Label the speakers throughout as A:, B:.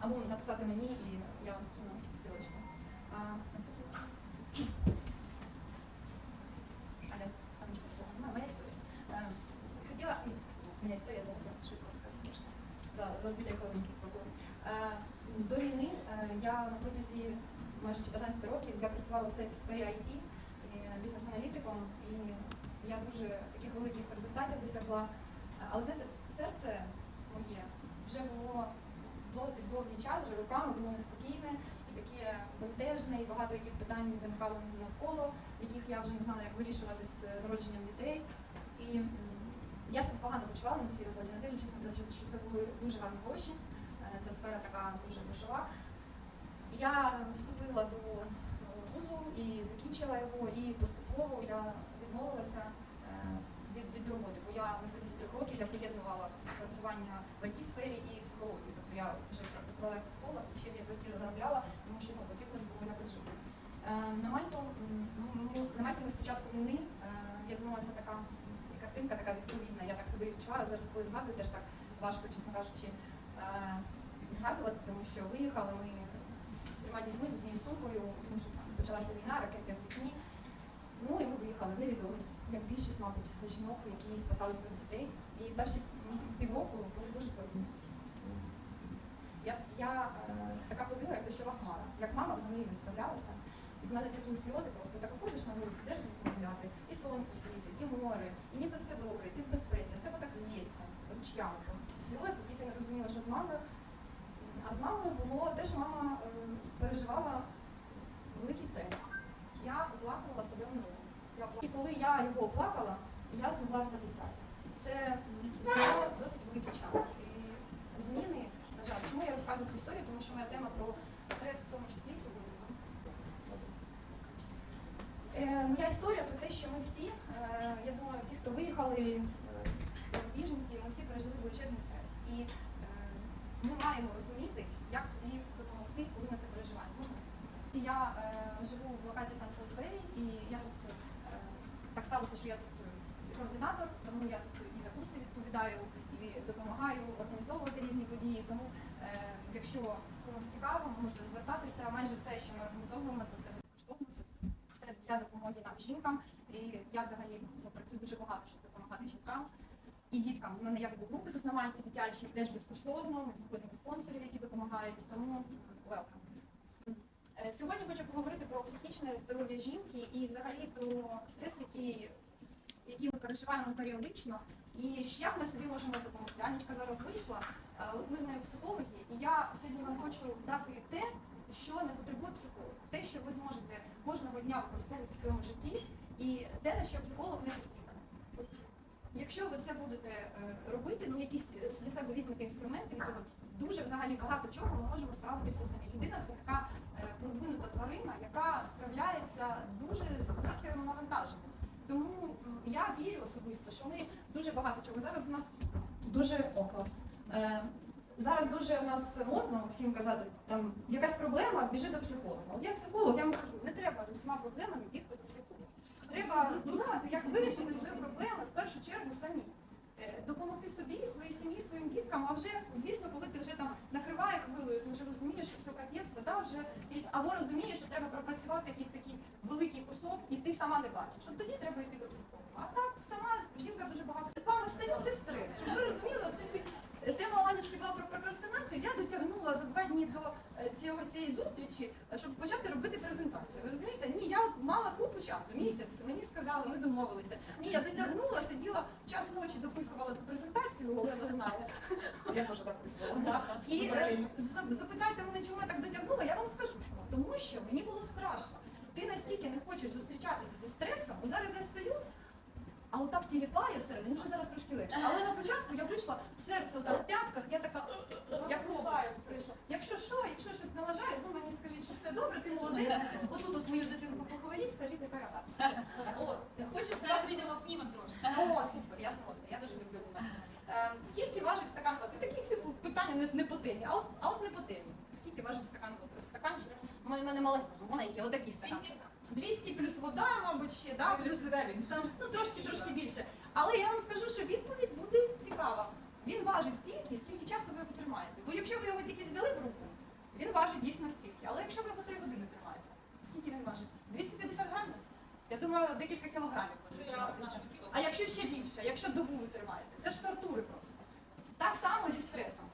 A: Або написати мені, і я вам скину немає. Моя історія. Е, Хотіла, моя історія зараз швидко розкажу трошки. За, дві хвилинки спокою. Е, До війни е, я на протязі майже 14 років я працювала в сфері IT, бізнес-аналітиком, і я дуже таких великих результатів досягла. Е, Але знаєте, серце моє вже було досить довгий час, вже роками було неспокійне і таке бентежне, і багато яких питань виникало навколо, яких я вже не знала, як вирішувати з народженням дітей. І я себе погано почувала на цій роботі, не дивлячись на те, що- це були дуже гарні гроші. Е, Ця сфера така дуже душова. Я вступила до е, вузу і закінчила його, і поступово я відмовилася е, від, від роботи, бо я на протязі трьох років я поєднувала працювання в it сфері і психології. Я вже практикувала як психолог і ще в IT заробляла, тому що ну, потрібно ж було якось жити. На Мальту, ну, на Мальті ми спочатку війни, е, я думала, це така картинка, така відповідна. Я так себе відчуваю. Зараз, коли згадую, теж так важко, чесно кажучи, е, згадувати, тому що виїхали ми з трьома дітьми з однією сумкою, тому що там почалася війна, ракети в вікні. Ну і ми виїхали в невідомість, як більшість, мабуть, жінок, які спасали своїх дітей. І перші півроку були дуже складні. Я, я е, така ходила, як дощова хмара. Як мама взагалі не справлялася. З мене текли сльози просто. Так виходиш на вулицю, де ж не гуляти, і сонце світить, і море, і ніби все добре, і ти в безпеці, з тебе так лється, ручями просто ці сльози, діти не розуміли, що з мамою. А з мамою було те, що мама е, переживала великий стрес. Я оплакувала себе в минулому. І коли я його оплакала, я змогла написати. Це зайняло досить великий час. Розказую цю історію? Тому що моя тема про стрес в тому числі сьогодні. Е, моя історія про те, що ми всі, е, я думаю, всі, хто виїхали е, біженці, ми всі пережили величезний стрес. І е, ми маємо розуміти, як собі допомогти, коли ми це переживаємо. Я е, живу в локації Сан-Фелдбері, і я тут е, так сталося, що я тут е, координатор, тому я тут і за курси відповідаю, і допомагаю організовувати різні події. Тому, е, якщо комусь цікаво, можете звертатися. Майже все, що ми організовуємо, це все безкоштовно. Це, це для допомоги нам жінкам. І я взагалі ну, працюю дуже багато, щоб допомагати жінкам. І діткам у мене є групи тут на Мальті дитячі, теж безкоштовно. Ми знаходимо спонсорів, які допомагають. Тому welcome. Е, Сьогодні хочу поговорити про психічне здоров'я жінки і взагалі про стрес, який, який ми переживаємо періодично, і як ми собі можемо допомогти. Анечка зараз вийшла, е, от ми з нею психологи, і я сьогодні вам хочу дати те, що не потребує психолога, те, що ви зможете кожного дня використовувати в своєму житті, і те, на що психолог не потрібен. Якщо ви це будете е, робити, ну якісь е, для себе візьмете інструменти від цього, дуже взагалі багато чого ми можемо справитися самі. Людина це така продвинута тварина, яка справляється дуже з великим навантаженням. Тому я вірю особисто, що ми дуже багато чого. Зараз у нас дуже оклас. Е, Зараз дуже у нас модно всім казати, там якась проблема, біжи до психолога. От я психолог, я вам кажу, не треба з усіма проблемами бігти до психолога. Треба думати, як вирішити свої проблеми в першу чергу самі. Е, Допомогти собі, своїй сім'ї, своїм діткам, а вже, звісно, коли ти вже там накриває хвилею, ти вже розумієш, що все капець, то да, вже або розумієш, що треба пропрацювати якийсь такий великий кусок, і ти сама не бачиш. От тоді треба йти до психолога. А так сама жінка дуже багато. Вами стає це стрес. Щоб ви розуміли, оце тема Анечки була про прокрастинацію. Я дотягнула за два дні до е, цього цієї зустрічі, е, щоб почати робити презентацію. Ви розумієте? Ні, я мала купу часу, місяць. Мені сказали, ми домовилися. Ні, я дотягнула, сиділа час ночі, ту
B: так
A: висловила. І е, запитайте мене, чому я так дотягнула, я вам скажу, чому. Тому що мені було страшно. Ти настільки не хочеш зустрічатися зі стресом, от зараз я стою. А отак тіліпає всередині, ну, вже зараз трошки легше. Але на початку я вийшла в серце в п'ятках, я така я пробую. Якщо що, якщо щось налажає, ну мені скажіть, що все добре, ти молодець. Отут от мою дитинку похваліть, скажіть, яка я гарна. О, хочеш зараз прийдемо
C: обнімемо трошки.
A: О, супер, я згодна, я дуже люблю. От, хочу не, не по темі. А от, а от не по темі. Скільки важить стакан води? Стаканчик? У мене- в мене маленький, маленький, отакий стакан. 200 плюс вода, мабуть, ще, да, плюс він сам ну трошки трошки більше. Але я вам скажу, що відповідь буде цікава. Він важить стільки, скільки часу ви його тримаєте. Бо якщо ви його тільки взяли в руку, він важить дійсно стільки. Але якщо ви його 3 години тримаєте, скільки він важить? 250 грамів? Я думаю, декілька кілограмів може. А якщо ще більше, якщо добу ви тримаєте, це ж тортури просто. Так само зі стресом.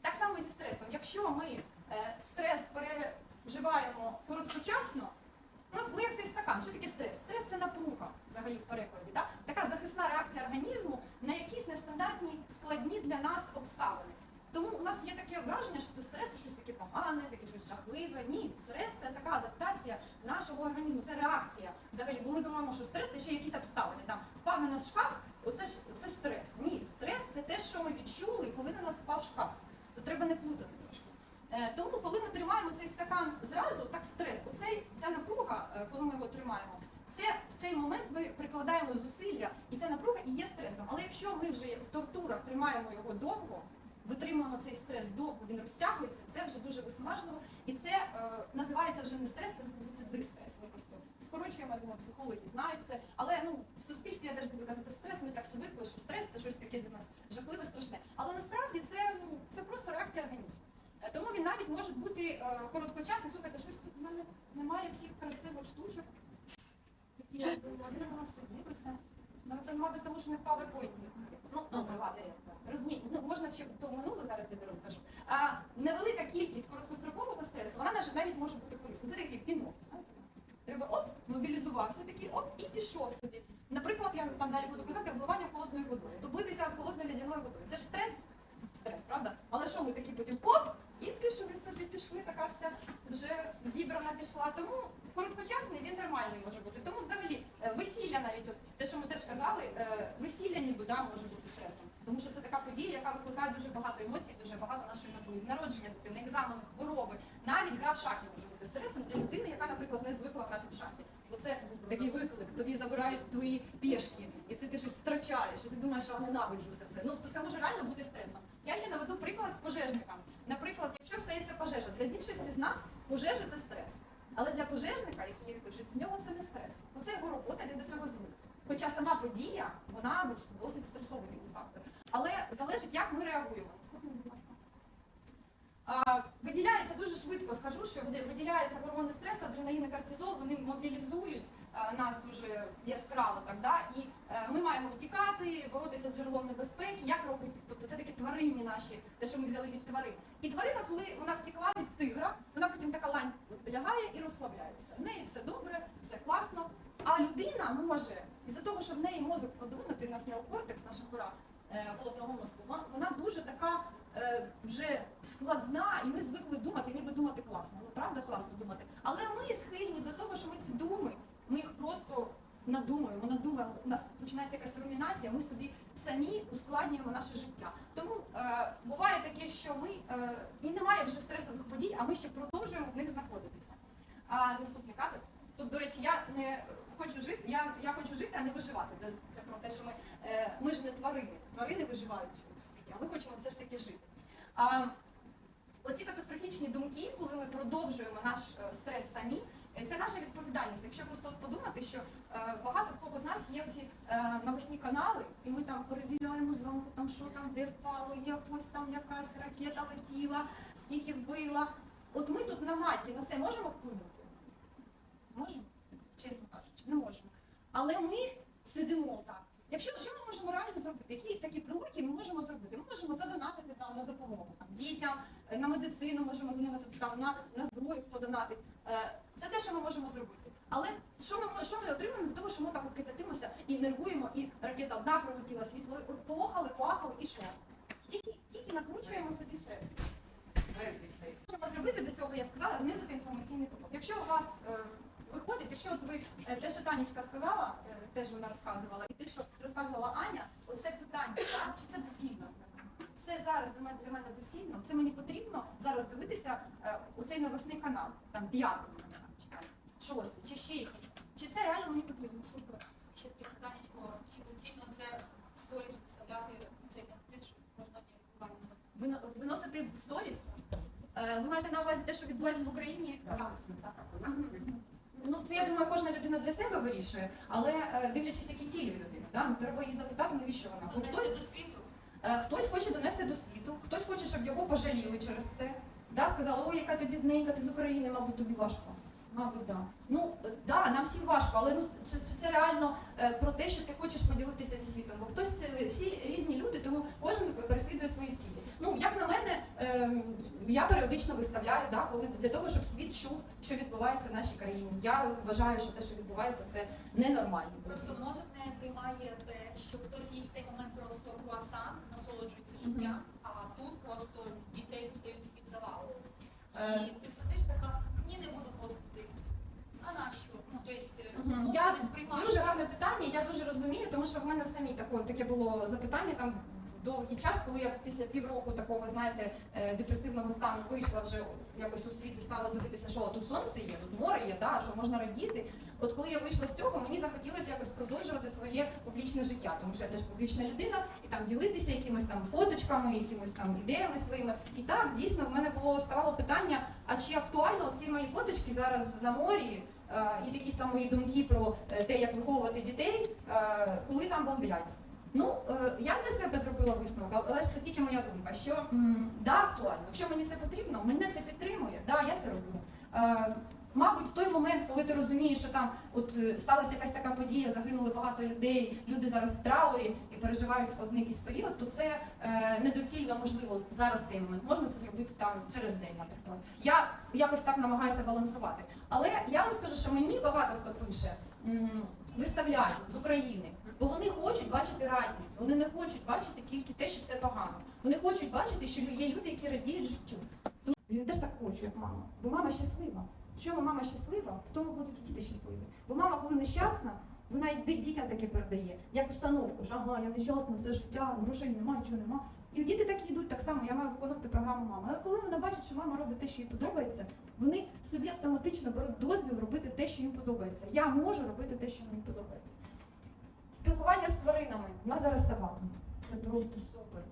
A: Так само зі стресом. Якщо ми е, стрес переживаємо короткочасно, ну ми як цей стакан, що таке стрес? Стрес це напруга взагалі в перекладі. Да? Така захисна реакція організму на якісь нестандартні складні для нас обставини. Тому у нас є таке враження, що це стрес це щось таке погане, таке щось жахливе. Ні, стрес це така адаптація нашого організму, це реакція. Взагалі, бо ми думаємо, що стрес це ще якісь обставини. Там впав на нас шкаф, оце ж це стрес. Ні, стрес це те, що ми відчули, коли на нас впав шкаф. То треба не плутати трошки. Е, Тому, коли ми тримаємо цей стакан зразу, так стрес, оцей, ця напруга, е, коли ми його тримаємо, це в цей момент ми прикладаємо зусилля, і ця напруга і є стресом. Але якщо ми вже в тортурах тримаємо його довго, витримуємо цей стрес довго, він розтягується, це вже дуже виснажливо, і це е, називається вже не стрес, це називається дистрес. Ми просто скорочуємо, я думаю, психологи знають це. Але ну в суспільстві я теж буду казати стрес. Ми так звикли, що стрес це щось таке для нас жахливе, страшне. Але насправді це ну це просто реакція організму. Е, Тому він навіть може бути е, короткочасний. Слухайте, щось тут в мене немає всіх красивих штучок. Які я була собі про все. Мабуть, мабуть, тому що не в PowerPoint. Ну, добре, ладно. Розумієте, ну можна ще то минуле зараз я тобі розкажу. А невелика кількість короткострокового стресу, вона навіть навіть може бути корисна. Це такий пінок. Треба оп, мобілізувався такий, оп, і пішов собі. Наприклад, я там далі буду казати обливання холодною водою. То битися холодною лядяною водою. Це ж стрес? Стрес, правда? Але що ми такі потім оп, і пішли собі, пішли, така вся вже зібрана пішла. Тому короткочасний він нормальний може бути. Тому взагалі е, весілля навіть от те, що ми теж казали, е, весілля ніби да, може бути стресом. Тому що це така подія, яка викликає дуже багато емоцій, дуже багато нашої напруги. Народження дитини, екзамени, хвороби. Навіть гра в шахи може бути стресом для людини, яка, наприклад, не звикла грати в шахи. Бо це такий виклик, тобі забирають твої пішки, і це ти щось втрачаєш, і ти думаєш, що ненавиджу все це. Ну то це може реально бути стресом. Я ще наведу приклад з пожежниками. Наприклад, якщо стається пожежа, для більшості з нас пожежа це стрес. Але для пожежника, який пишуть, в нього це не стрес. Бо це його робота, він до цього звик. Хоча сама подія, вона досить стресовий такий фактор. Але залежить, як ми реагуємо. Виділяється дуже швидко, скажу, що виділяється гормони стресу, адреналін і кортизол, вони мобілізують нас дуже яскраво так, да? і е, ми маємо втікати, боротися з джерелом небезпеки, як робити, тобто це такі тваринні наші, те, що ми взяли від тварин. І тварина, коли вона втекла від тигра, вона потім така лань лягає і розслабляється. В неї все добре, все класно. А людина може, із-за того, що в неї мозок продвинутий, у нас неокортекс, наша кора е, головного мозку, вона- вона дуже така е, вже складна, і ми звикли думати, ніби думати класно. Ну правда класно думати. Але ми схильні до того, що ми ці думи, ми їх просто надумуємо, надумаємо. У нас починається якась румінація, ми собі самі ускладнюємо наше життя. Тому е, буває таке, що ми е, і немає вже стресових подій, а ми ще продовжуємо в них знаходитися. А наступний кадр. Тут, до речі, я не хочу жити, я, я хочу жити, а не виживати. Це про те, що ми, е, ми ж не тварини. Тварини виживають у світі, а ми хочемо все ж таки жити. А, оці катастрофічні думки, коли ми продовжуємо наш е, стрес самі, е, це наша відповідальність. Якщо просто подумати, що багато в кого з нас є ці новосні канали, і ми там перевіряємо зранку, там що там, де впало, є хтось там якась ракета летіла, скільки вбила. От ми тут на Мальті на це можемо вплинути? Можемо? Не можемо. Але ми сидимо так. Якщо що ми можемо реально зробити? Які такі кроки ми можемо зробити? Ми можемо задонатити там на допомогу там, дітям, е, на медицину можемо задонатити там на, на зброю, хто донатить. Е, Це те, що ми можемо зробити. Але що ми що ми отримуємо від того, що ми так от кипятимося і нервуємо, і ракета одна прилетіла, світло поохали, поахали, і що? Тільки тільки накручуємо собі стрес. Що треба зробити для цього, я сказала, знизити інформаційний поток. Якщо у вас е, виходить, якщо от ви е, те, що Танечка сказала, е, теж вона розказувала, і те, що розказувала Аня, оце питання, так, чи це доцільно? Це зараз для мене для мене доцільно. Це мені потрібно зараз дивитися е, у цей новосний канал, там п'ятий канал, шостий, чи ще якийсь. Чи це реально мені потрібно?
C: Ще таке питаннячко, чи доцільно це в сторіс вставляти цей контент, що можна
A: виносити в сторіс. Ви маєте на увазі те, що відбувається в Україні? Е, Ну, це я думаю, кожна людина для себе вирішує, але е, дивлячись, які цілі в людини, да? ну, треба її запитати, навіщо вона. От Хтось,
B: до світу.
A: е, хтось хоче донести до світу, хтось хоче, щоб його пожаліли через це. Да? Сказали, ой, яка ти бідненька, ти з України, мабуть, тобі важко. Мабуть, да. Ну е, да, нам всім важко, але ну чи, чи це реально е, про те, що ти хочеш поділитися зі світом? Бо хтось всі різні люди, тому кожен переслідує свої цілі. Ну як на мене, ем, я періодично виставляю, да, коли для того, щоб світ чув, що відбувається в нашій країні. Я вважаю, що те, що відбувається, це ненормально.
C: Просто мозок не приймає те, що хтось їсть в цей момент просто круасан, насолоджується життям, а тут просто дітей достають з-під завалу.
A: Е,
C: І ти сидиш така, ні, не буду постити. А нащо? Ну, то есть, е,
A: Я
C: не сприймає.
A: Дуже гарне питання. Я дуже розумію, тому що в мене в самій таке було запитання там довгий час, коли я після півроку такого, знаєте, е, депресивного стану вийшла вже якось у світ і стала дивитися, що тут сонце є, тут море є, да, що можна радіти. От коли я вийшла з цього, мені захотілося якось продовжувати своє публічне життя, тому що я теж публічна людина, і там ділитися якимись там фоточками, якимись там ідеями своїми. І так дійсно в мене було ставало питання: а чи актуально ці мої фоточки зараз на морі? е, і якісь там мої думки про е, те, як виховувати дітей, коли там бомблять. Ну, е, я для себе зробила висновок, але ж це тільки моя думка, що да, актуально. Якщо мені це потрібно, мене це підтримує, да, я це роблю. Е, Мабуть, в той момент, коли ти розумієш, що там от е, сталася якась така подія, загинули багато людей, люди зараз в траурі і переживають складний якийсь період, то це е, недоцільно можливо зараз цей момент. Можна це зробити там через день, наприклад. Я якось так намагаюся балансувати. Але я вам скажу, що мені багато хто пише, виставляють з України, бо вони хочуть бачити радість. Вони не хочуть бачити тільки те, що все погано. Вони хочуть бачити, що є люди, які радіють життю. Я теж так хочу, як мама. Бо мама щаслива. В чому мама щаслива, в тому будуть і діти щасливі. Бо мама, коли нещасна, вона й дітям таке передає, як установку, що ага, я нещасна, все життя, грошей немає, нічого нема. І діти так і йдуть так само, я маю виконувати програму мами. Але коли вона бачить, що мама робить те, що їй подобається, вони собі автоматично беруть дозвіл робити те, що їм подобається. Я можу робити те, що мені подобається. Спілкування з тваринами. У нас зараз собака. Це просто супер.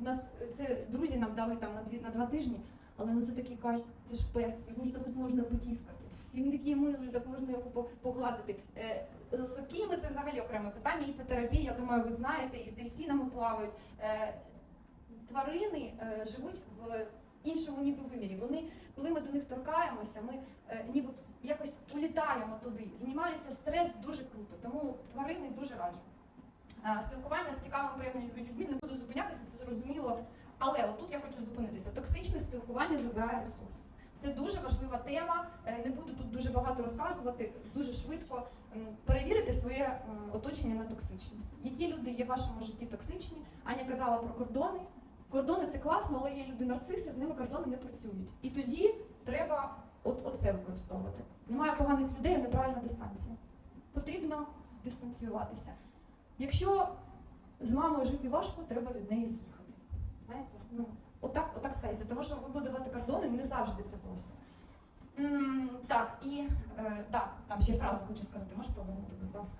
A: У нас е, це друзі нам дали там на дві на два тижні, але ну це такий кайф, це ж пес, його ж тут можна потіскати. Він такий милий, так можна його погладити. З кими це взагалі окреме питання. Іпотерапія, я думаю, ви знаєте, і з дельфінами плавають. Е, Тварини е, живуть в іншому ніби вимірі. Вони, коли ми до них торкаємося, ми е, ніби якось улітаємо туди. Знімається стрес дуже круто. Тому тварини дуже раджу. Спілкування з цікавими приємними людьми не буду зупинятися, це зрозуміло. Але от тут я хочу зупинитися. Токсичне спілкування забирає ресурс. Це дуже важлива тема. Не буду тут дуже багато розказувати, дуже швидко. Перевірити своє оточення на токсичність. Які люди є в вашому житті токсичні? Аня казала про кордони. Кордони це класно, але є люди нарциси, з ними кордони не працюють. І тоді треба от, оце використовувати. Немає поганих людей, неправильна дистанція. Потрібно дистанціюватися. Якщо з мамою жити важко, треба від неї з'їхати. Знаєте? Ну, отак, отак стається, тому що вибудувати кордони не завжди це просто. Так, і е, так, там ще фразу хочу сказати, можеш повернути, будь ласка.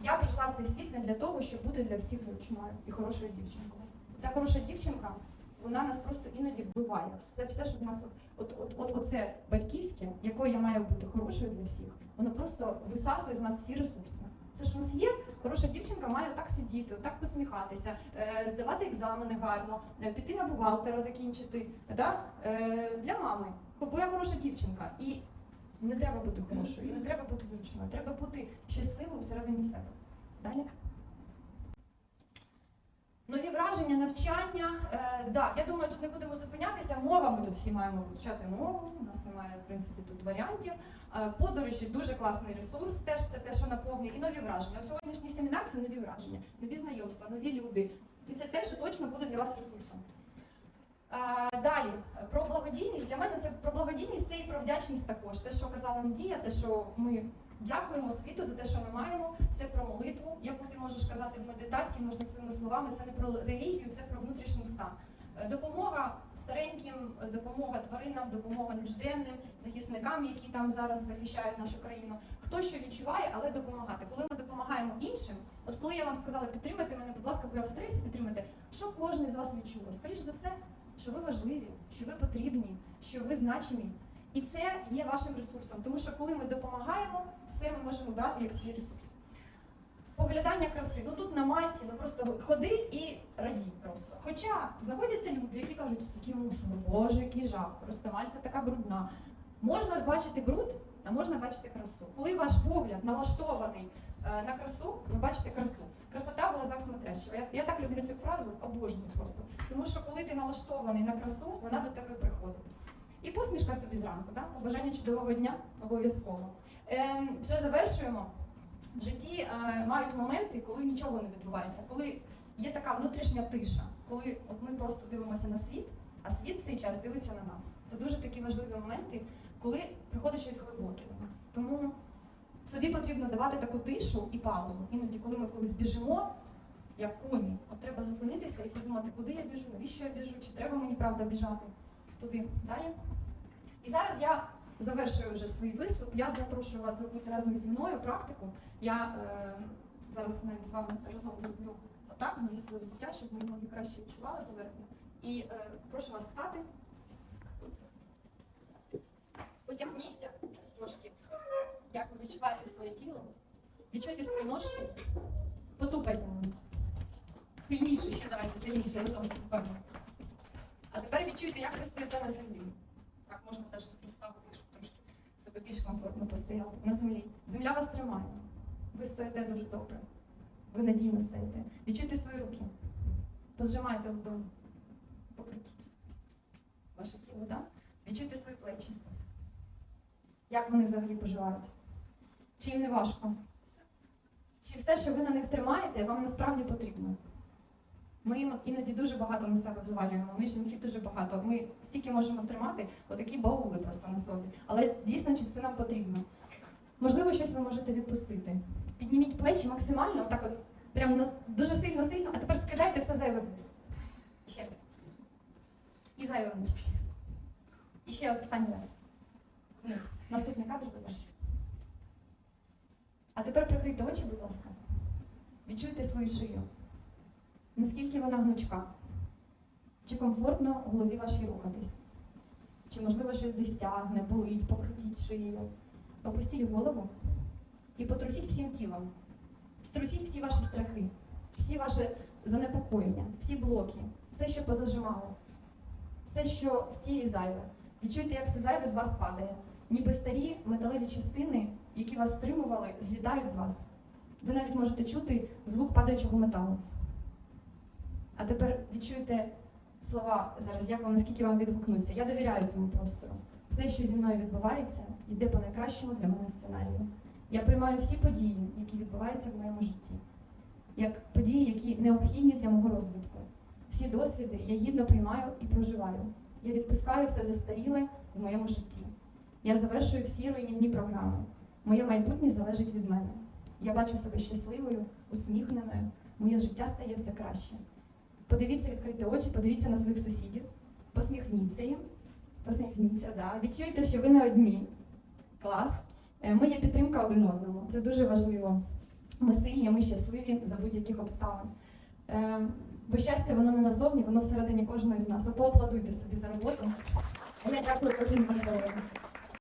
A: Я прийшла в цей світ не для того, щоб бути для всіх зручною і хорошою дівчинкою. Ця хороша дівчинка, вона нас просто іноді вбиває. Все, все що в нас от, от, от, оце батьківське, якою я маю бути хорошою для всіх, воно просто висасує з нас всі ресурси. Це ж у нас є, хороша дівчинка має так сидіти, так посміхатися, е, здавати екзамени гарно, е, піти на бухгалтера закінчити. Да? Для мами. Бо я хороша дівчинка. І не треба бути хорошою, і не треба бути зручною. Треба бути щасливою всередині себе. Далі. Нові враження, навчання. Е, да, я думаю, тут не будемо зупинятися. Мова, ми тут всі маємо вивчати мову. У нас немає, в принципі, тут варіантів. Е, подорожі дуже класний ресурс. Теж це те, що наповнює, і нові враження. От сьогоднішній семінар це нові враження, нові знайомства, нові люди. І це те, що точно буде для вас ресурсом. Далі про благодійність. Для мене це про благодійність це і про вдячність також. Те, що казала Надія, те, що ми дякуємо світу за те, що ми маємо. Це про молитву, яку ти можеш казати в медитації, можна своїми словами. Це не про релігію, це про внутрішній стан. Е, Допомога стареньким, е, допомога тваринам, допомога нужденним, захисникам, які там зараз захищають нашу країну. Хто що відчуває, але допомагати. Коли ми допомагаємо іншим, от коли я вам сказала, підтримайте мене, будь ласка, бо я в стресі, підтримайте, що кожен з вас відчув? Скоріше за все, що ви важливі, що ви потрібні, що ви значимі. І це є вашим ресурсом. Тому що коли ми допомагаємо, це ми можемо брати як свій ресурс. Споглядання краси. Ну тут на Мальті, ну просто ходи і радій просто. Хоча знаходяться люди, які кажуть, стільки мусору, боже, який жах, просто Мальта така брудна. Можна бачити бруд, а можна бачити красу. Коли ваш погляд налаштований на красу, ви бачите красу. Красота в глазах смотрящого. Я, я так люблю цю фразу, обожнюю просто. Тому що коли ти налаштований на красу, вона до тебе приходить. І посмішка собі зранку, так? Побажання чудового дня обов'язково. Ем, вже завершуємо. В житті е, мають моменти, коли нічого не відбувається, коли є така внутрішня тиша, коли от ми просто дивимося на світ, а світ цей час дивиться на нас. Це дуже такі важливі моменти, коли приходить щось глибоке до нас. Тому собі потрібно давати таку тишу і паузу. Іноді, коли ми колись біжимо, як коні, от треба зупинитися і подумати, куди я біжу, навіщо я біжу, чи треба мені правда біжати туди далі. І зараз я завершую вже свій виступ. Я запрошую вас зробити разом зі мною практику. Я е, зараз навіть з вами разом зроблю отак, зніму своє взуття, щоб ми ноги краще відчували поверхню. І е, прошу вас стати. Потягніться трошки. Як ви відчуваєте своє тіло? Відчуйте свої ножки. Потупайте. Сильніше, ще давайте, сильніше, разом впевнено. А тепер відчуйте, як ви стоїте на землі. Так можна теж розставити, щоб трошки себе більш комфортно постояти на землі. Земля вас тримає. Ви стоїте дуже добре. Ви надійно стоїте. Відчуйте свої руки. Позжимайте ладоні. Покрутіть ваше тіло, так? Відчуйте свої плечі. Як вони взагалі поживають? Чи їм не важко? Чи все, що ви на них тримаєте, вам насправді потрібно? Ми іноді дуже багато на себе взвалюємо. Ми жінки дуже багато. Ми стільки можемо тримати, отакі баули просто на собі. Але дійсно, чи це нам потрібно? Можливо, щось ви можете відпустити. Підніміть плечі максимально, отак от, прям дуже сильно сильно, а тепер скидайте все зайве вниз. Ще раз. І зайве вниз. І ще останній раз. Вниз. Наступний кадр, будь ласка. А тепер прикрийте очі, будь ласка. Відчуйте свою шию. Наскільки вона гнучка? Чи комфортно голові вашій рухатись? Чи можливо щось десь тягне, болить, покрутіть шию? Опустіть голову і потрусіть всім тілом. Струсіть всі ваші страхи, всі ваші занепокоєння, всі блоки, все, що позажимало, все, що в тілі зайве. Відчуйте, як все зайве з вас падає. Ніби старі металеві частини, які вас стримували, злітають з вас. Ви навіть можете чути звук падаючого металу. А тепер відчуйте слова зараз, як вам наскільки вам відгукнуться. Я довіряю цьому простору. Все, що зі мною відбувається, йде по найкращому для мене сценарію. Я приймаю всі події, які відбуваються в моєму житті, як події, які необхідні для мого розвитку. Всі досвіди я гідно приймаю і проживаю. Я відпускаю все застаріле в моєму житті. Я завершую всі руйнівні програми. Моє майбутнє залежить від мене. Я бачу себе щасливою, усміхненою. Моє життя стає все краще. Подивіться, відкрийте очі, подивіться на своїх сусідів, посміхніться їм, посміхніться, да. відчуйте, що ви не одні. Клас. Е, Ми є підтримка один одному. Це дуже важливо. Ми сильні, ми щасливі за будь-яких обставин. Е, Бо щастя, воно не назовні, воно всередині кожного з нас. Поаплодуйте собі за роботу. Я дякую, за увагу.